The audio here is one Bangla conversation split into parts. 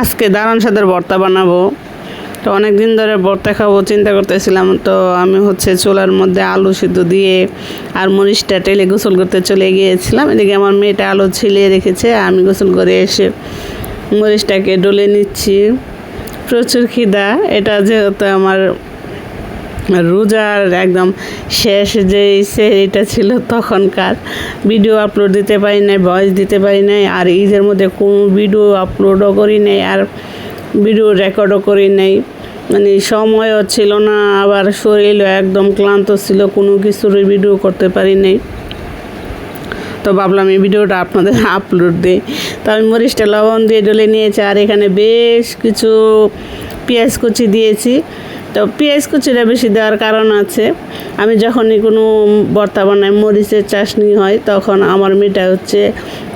আজকে দারুণ সাদের ভর্তা বানাবো। তো অনেক দিন ধরে ভর্তা খাব, চিন্তা করতেছিলাম। তো আমি হচ্ছে চুলার মধ্যে আলু সিদ্ধ দিয়ে আর মরিচটা টেলে গোসল করতে চলে গিয়েছিলাম। এদিকে আমার মেয়েটা আলু ছিলিয়ে রেখেছে, আমি গোসল করে এসে মরিচটাকে ডলে নিচ্ছি। প্রচুর খিদা, এটা যেহেতু আমার রোজার একদম শেষ যে এটা ছিল তখনকার ভিডিও আপলোড দিতে পারি নাই ভয়েস দিতে পারি নাই, আর ঈদের মধ্যে কোনো ভিডিও আপলোডও করি নাই, আর ভিডিও রেকর্ডও করি নাই। মানে সময়ও ছিল না, আবার শরীরও একদম ক্লান্ত ছিল, কোনো কিছুরই ভিডিও করতে পারি নাই। তো ভাবলাম এই ভিডিওটা আপনাদের আপলোড দিই। তো আমি মরিচটা লবণ দিয়ে ডলে নিয়েছি, আর এখানে বেশ কিছু পেঁয়াজ কুচি দিয়েছি। তো পেঁয়াজ কুচিটা বেশি দেওয়ার কারণ আছে। আমি যখনই কোনো বানাই, মরিচের চাশনি হয়, তখন আমার মেয়েটা হচ্ছে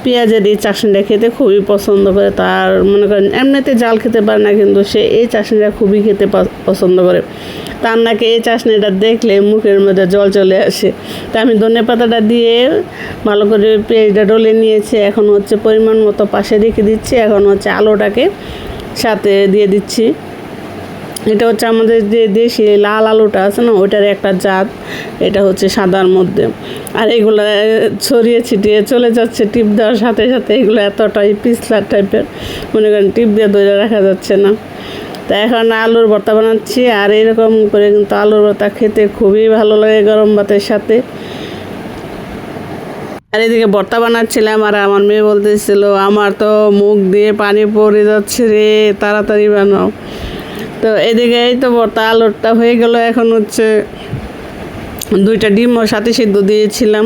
পেঁয়াজের এই চাশনিটা খেতে খুবই পছন্দ করে। তার মনে করেন, এমনিতে জাল খেতে পারে না, কিন্তু সে এই চাশনিটা খুবই খেতে পছন্দ করে। তার নাকি এই চাশনিটা দেখলে মুখের মধ্যে জল চলে আসে। তা আমি ধনে পাতাটা দিয়ে ভালো করে পেঁয়াজটা ডলে নিয়েছি। এখন হচ্ছে পরিমাণ মতো পাশে রেখে দিচ্ছি। এখন হচ্ছে আলুটাকে সাথে দিয়ে দিচ্ছি। এটা হচ্ছে আমাদের যে দেশি লাল আলুটা আছে না, ওইটার একটা জাত, এটা হচ্ছে সাদার মধ্যে। আর এগুলো ছড়িয়ে ছিটিয়ে চলে যাচ্ছে টিপ দেওয়ার সাথে সাথে এগুলো এতটাই পিছলা টাইপের, মনে করেন টিপ দিয়ে ধরে রাখা যাচ্ছে না। তা এখন আলুর ভর্তা বানাচ্ছি, আর এরকম করে কিন্তু আলুর ভর্তা খেতে খুবই ভালো লাগে গরম ভাতের সাথে। আর এদিকে ভর্তা বানাচ্ছিলাম, আর আমার মেয়ে বলতেছিল, আমার তো মুখ দিয়ে পানি পড়ে যাচ্ছে রে, তাড়াতাড়ি বানাও। তো এদিকে এই তো ভর্তা আলুরটা হয়ে গেল। এখন হচ্ছে দুইটা ডিম ওর সাথে সিদ্ধ দিয়েছিলাম।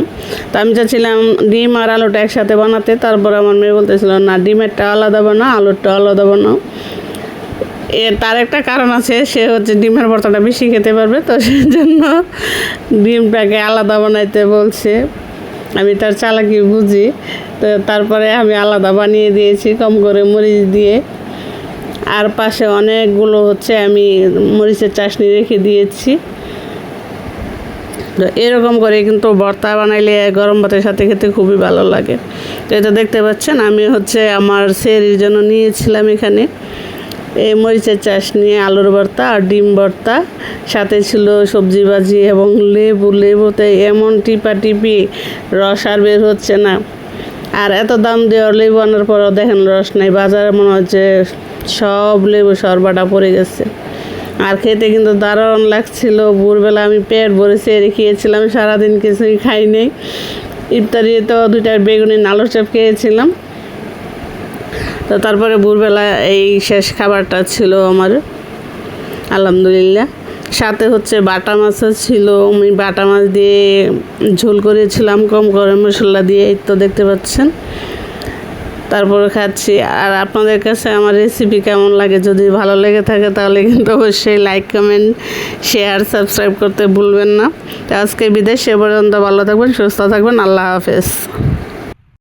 তো আমি চাচ্ছিলাম ডিম আর আলুটা একসাথে বানাতে। তারপর আমার মেয়ে বলতেছিল, না, ডিমেরটা আলাদা বানাও, আলুরটা আলাদা বানাও। এ তার একটা কারণ আছে, সে হচ্ছে ডিমের ভর্তাটা বেশি খেতে পারবে। তো সেই জন্য ডিমটাকে আলাদা বানাইতে বলছে। আমি তার চালাকি বুঝি। তো তারপরে আমি আলাদা বানিয়ে দিয়েছি, কম করে মরিচ দিয়ে। আর পাশে অনেকগুলো হচ্ছে আমি মরিচের চাশনি রেখে দিয়েছি। তো এরকম করে কিন্তু ভর্তা বানাইলে গরম ভাতের সাথে খেতে খুবই ভালো লাগে। তো এটা দেখতে পাচ্ছেন, আমি হচ্ছে আমার সেরির জন্য নিয়েছিলাম এখানে। এই মরিচের চাশনি, আলুর ভর্তা আর ডিম ভর্তা। সাথে ছিল সবজি ভাজি এবং লেবু। লেবুতে এমন টিপা টিপি রস আর বের হচ্ছে না। আর এত দাম দেওয়ার লেবু আনার পরেও দেখেন রস নেই। বাজারে মনে হচ্ছে সব লেবু সরবাটা পড়ে গেছে। আর খেতে কিন্তু দারুণ লাগছিল। ভোরবেলা আমি পেট ভরে সেরে খেয়েছিলাম, সারাদিন কিছুই খাই নাই ইফতারি তো দুইটা বেগুনি নালো চাপ খেয়েছিলাম। তো তারপরে ভোরবেলা এই শেষ খাবারটা ছিল আমার। আলহামদুলিল্লাহ। সাথে হচ্ছে বাটা মাছও ছিল। আমি বাটা মাছ দিয়ে ঝোল করেছিলাম, কম করে মশলা দিয়ে, এই তো দেখতে পাচ্ছেন। তারপরে খাচ্ছি। আর আপনাদের কাছে আমার রেসিপি কেমন লাগে? যদি ভালো লেগে থাকে তাহলে কিন্তু অবশ্যই লাইক কমেন্ট শেয়ার সাবস্ক্রাইব করতে ভুলবেন না। তো আজকে বিদেশ সে পর্যন্ত ভালো থাকবেন, সুস্থ থাকবেন, আল্লাহ হাফেজ।